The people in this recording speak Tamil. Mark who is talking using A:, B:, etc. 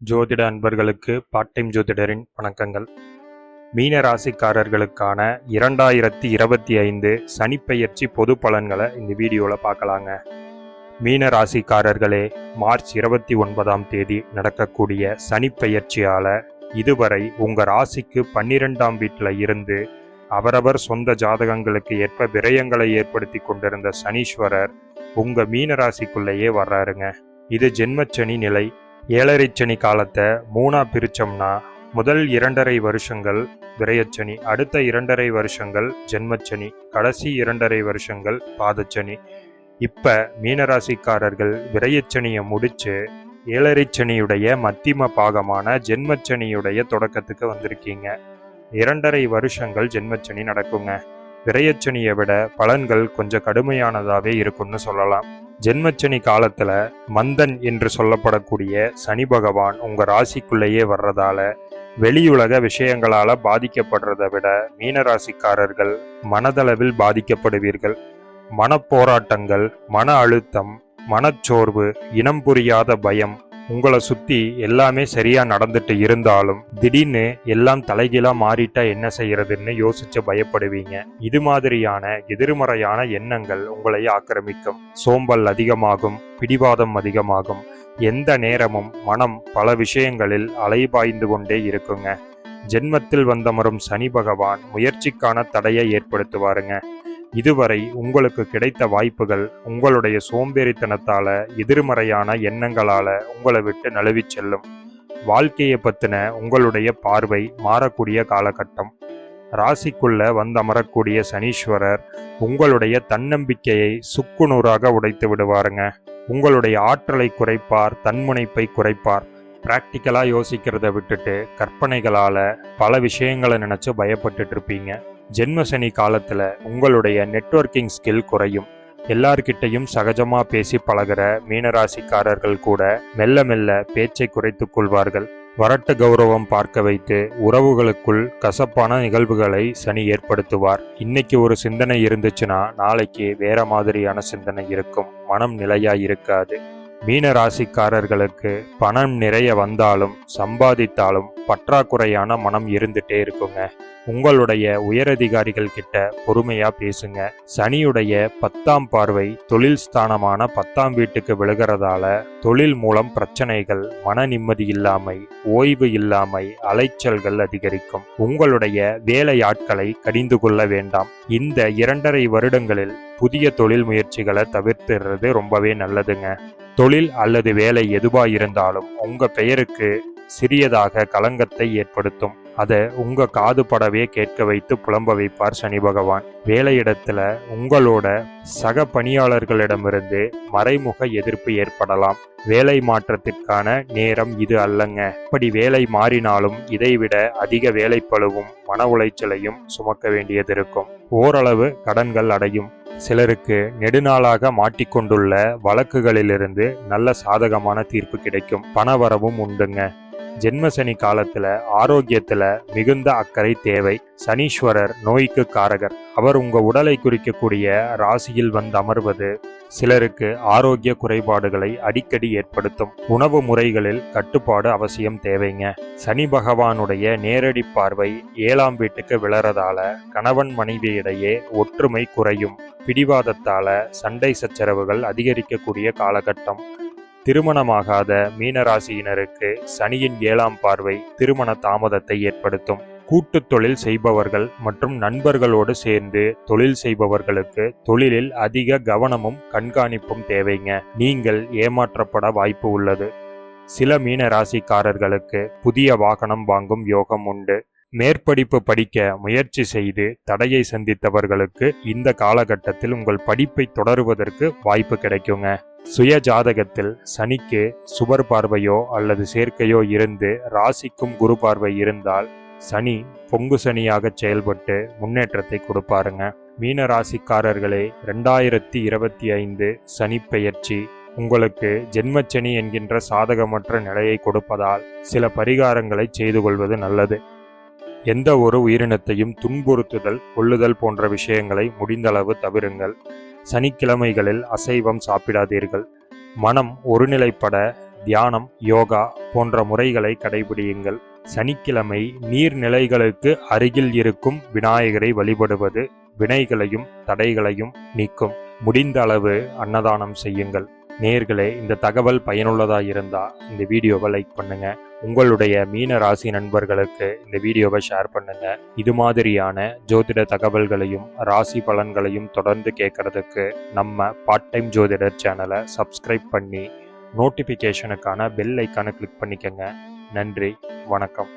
A: ஜோதிட அன்பர்களுக்கு பார்ட் டைம் ஜோதிடரின் வணக்கங்கள். மீன ராசிக்காரர்களுக்கான இரண்டாயிரத்தி இருபத்தி ஐந்து சனிப்பெயர்ச்சி பொது பலன்களை இந்த வீடியோவில் பார்க்கலாங்க. மீன ராசிக்காரர்களே மார்ச் இருபத்தி ஒன்பதாம் தேதி நடக்கக்கூடிய சனிப்பெயர்ச்சியால் இதுவரை உங்கள் ராசிக்கு பன்னிரெண்டாம் வீட்டில் இருந்து அவரவர் சொந்த ஜாதகங்களுக்கு ஏற்ப விரயங்களை ஏற்படுத்தி கொண்டிருந்த சனீஸ்வரர் உங்கள் மீன ராசிக்குள்ளேயே வர்றாருங்க. இது ஜென்மச்சனி நிலை ஏழரைச்சனி காலத்தை மூணா பிரிச்சோம்னா முதல் இரண்டரை வருஷங்கள் விரயச்சனி அடுத்த இரண்டரை வருஷங்கள் ஜென்மச்சனி கடைசி இரண்டரை வருஷங்கள் பாதச்சனி. இப்ப மீனராசிக்காரர்கள் விரயச்சனியை முடிச்சு ஏழரைச்சனியுடைய மத்திம பாகமான ஜென்மச்சனியுடைய தொடக்கத்துக்கு வந்திருக்கீங்க. இரண்டரை வருஷங்கள் ஜென்மச்சனி நடக்குங்க. விரயச்சனியை விட பலன்கள் கொஞ்சம் கடுமையானதாகவே இருக்கும்னு சொல்லலாம். ஜென்மச்சனி காலத்துல மந்தன் என்று சொல்லப்படக்கூடிய சனி பகவான் உங்க ராசிக்குள்ளேயே வர்றதால வெளியுலக விஷயங்களால பாதிக்கப்படுறதை விட மீனராசிக்காரர்கள் மனதளவில் பாதிக்கப்படுவீர்கள். மனப்போராட்டங்கள் மன அழுத்தம் மனச்சோர்வு இனம் புரியாத பயம் உங்களை சுத்தி எல்லாமே சரியா நடந்துட்டு இருந்தாலும் திடீர்னு எல்லாம் தலைகீழா மாறிட்டா என்ன செய்யறதுன்னு யோசிச்சு பயப்படுவீங்க. இது மாதிரியான எதிர்மறையான எண்ணங்கள் உங்களை ஆக்கிரமிக்கும். சோம்பல் அதிகமாகும் பிடிவாதம் அதிகமாகும். எந்த நேரமும் மனம் பல விஷயங்களில் அலைபாய்ந்து கொண்டே இருக்குங்க. ஜென்மத்தில் வந்தமரும் சனி பகவான் முயற்சிக்கான தடையை ஏற்படுத்துவாருங்க. இதுவரை உங்களுக்கு கிடைத்த வாய்ப்புகள் உங்களுடைய சோம்பேறித்தனத்தால எதிர்மறையான எண்ணங்களால உங்களை விட்டு நழுவிச் செல்லும். வாழ்க்கையை பத்தின உங்களுடைய பார்வை மாறக்கூடிய காலகட்டம். ராசிக்குள்ள வந்தமரக்கூடிய சனீஸ்வரர் உங்களுடைய தன்னம்பிக்கையை சுக்குநூறாக உடைத்து விடுவாருங்க. உங்களுடைய ஆற்றலை குறைப்பார் தன்முனைப்பை குறைப்பார். ப்ராக்டிக்கலாக யோசிக்கிறத விட்டுட்டு கற்பனைகளால் பல விஷயங்களை நினச்சி பயப்பட்டுட்டு இருப்பீங்க. ஜென்மசனி காலத்தில் உங்களுடைய நெட்வொர்க்கிங் ஸ்கில் குறையும். எல்லார்கிட்டையும் சகஜமாக பேசி பழகுற மீனராசிக்காரர்கள் கூட மெல்ல மெல்ல பேச்சை குறைத்துக் கொள்வார்கள். வரட்டு கௌரவம் பார்க்க வைத்து உறவுகளுக்குள் கசப்பான நிகழ்வுகளை சனி ஏற்படுத்துவார். இன்னைக்கு ஒரு சிந்தனை இருந்துச்சுன்னா நாளைக்கு வேற மாதிரியான சிந்தனை இருக்கும். மனம் நிலையா இருக்காது. மீன ராசிக்காரர்களுக்கு பணம் நிறைய வந்தாலும் சம்பாதித்தாலும் பற்றாக்குறையான மனம் இருந்துட்டே இருக்குங்க. உங்களுடைய உயரதிகாரிகள் கிட்ட பொறுமையா பேசுங்க. சனியுடைய பத்தாம் பார்வை தொழில் ஸ்தானமான பத்தாம் வீட்டுக்கு விழுகிறதால தொழில் மூலம் பிரச்சனைகள் மன நிம்மதி இல்லாமை ஓய்வு இல்லாமை அலைச்சல்கள் அதிகரிக்கும். உங்களுடைய வேலையாட்களை கடிந்து கொள்ள வேண்டாம். இந்த இரண்டரை வருடங்களில் புதிய தொழில் முயற்சிகளை தவிர்த்துறது ரொம்பவே நல்லதுங்க. தொழில் அல்லது வேலை எதுவாயிருந்தாலும் உங்க பெயருக்கு சிறியதாக களங்கத்தை ஏற்படுத்தும். அதை உங்க காது படவே கேட்க வைத்து புலம்ப வைப்பார் சனி பகவான். வேலையிடத்துல உங்களோட சக பணியாளர்களிடமிருந்து மறைமுக எதிர்ப்பு ஏற்படலாம். வேலை மாற்றத்திற்கான நேரம் இது அல்லங்க. இப்படி வேலை மாறினாலும் இதைவிட அதிக வேலைப்பழுவும் மன உளைச்சலையும் சுமக்க வேண்டியது இருக்கும் ஓரளவு கடன்கள் அடையும். சிலருக்கு நெடுநாளாக மாட்டிக்கொண்டுள்ள வழக்குகளிலிருந்து நல்ல சாதகமான தீர்ப்பு கிடைக்கும். பணவரவும் உண்டுங்க. ஜென்மசனி காலத்துல ஆரோக்கியத்துல மிகுந்த அக்கறை தேவை. சனீஸ்வரர் நோய்க்கு காரகர். அவர் உங்க உடலை குறிக்கக்கூடிய ராசியில் வந்து அமர்வது சிலருக்கு ஆரோக்கிய குறைபாடுகளை அடிக்கடி ஏற்படுத்தும். உணவு முறைகளில் கட்டுப்பாடு அவசியம் தேவைங்க. சனி பகவானுடைய நேரடி பார்வை ஏழாம் வீட்டுக்கு விளறதால கணவன் மனைவியிடையே ஒற்றுமை குறையும். பிடிவாதத்தால சண்டை சச்சரவுகள் அதிகரிக்கக்கூடிய காலகட்டம். திருமணமாகாத மீனராசியினருக்கு சனியின் ஏழாம் பார்வை திருமண தாமதத்தை ஏற்படுத்தும். கூட்டுத் தொழில் செய்பவர்கள் மற்றும் நண்பர்களோடு சேர்ந்து தொழில் செய்பவர்களுக்கு தொழிலில் அதிக கவனமும் கண்காணிப்பும் தேவைங்க. நீங்கள் ஏமாற்றப்பட வாய்ப்பு உள்ளது. சில மீன ராசிக்காரர்களுக்கு புதிய வாகனம் வாங்கும் யோகம் உண்டு. மேற்படிப்பு படிக்க முயற்சி செய்து தடையை சந்தித்தவர்களுக்கு இந்த காலகட்டத்தில் உங்கள் படிப்பை தொடருவதற்கு வாய்ப்பு கிடைக்குங்க. சுய ஜாதகத்தில் சனிக்கு சுபர் பார்வையோ அல்லது சேர்க்கையோ இருந்து ராசிக்கும் குரு பார்வை இருந்தால் சனி பொங்கு சனியாக செயல்பட்டு முன்னேற்றத்தை கொடுப்பாருங்க. மீன ராசிக்காரர்களே ரெண்டாயிரத்தி இருபத்தி ஐந்து சனி பெயர்ச்சி. உங்களுக்கு ஜென்மச்சனி என்கின்ற சாதகமற்ற நிலையை கொடுப்பதால் சில பரிகாரங்களை செய்து கொள்வது நல்லது. எந்த ஒரு உயிரினத்தையும் துன்புறுத்துதல் கொள்ளுதல் போன்ற விஷயங்களை முடிந்தளவு தவிருங்கள். சனிக்கிழமைகளில் அசைவம் சாப்பிடாதீர்கள். மனம் ஒருநிலைப்பட தியானம் யோகா போன்ற முறைகளை கடைபிடியுங்கள். சனிக்கிழமை நீர்நிலைகளுக்கு அருகில் இருக்கும் விநாயகரை வழிபடுவது வினைகளையும் தடைகளையும் நீக்கும். முடிந்த அளவு அன்னதானம் செய்யுங்கள். நேர்களே இந்த தகவல் பயனுள்ளதாக இருந்தால் இந்த வீடியோவை லைக் பண்ணுங்கள் உங்களுடைய மீன ராசி நண்பர்களுக்கு இந்த வீடியோவை ஷேர் பண்ணுங்கள் இது மாதிரியான ஜோதிட தகவல்களையும் ராசி பலன்களையும் தொடர்ந்து கேட்கறதுக்கு நம்ம பார்ட் டைம் ஜோதிடர் சேனலை சப்ஸ்கிரைப் பண்ணி நோட்டிஃபிகேஷனுக்கான பெல் ஐக்கானை கிளிக் பண்ணிக்கோங்க. நன்றி வணக்கம்.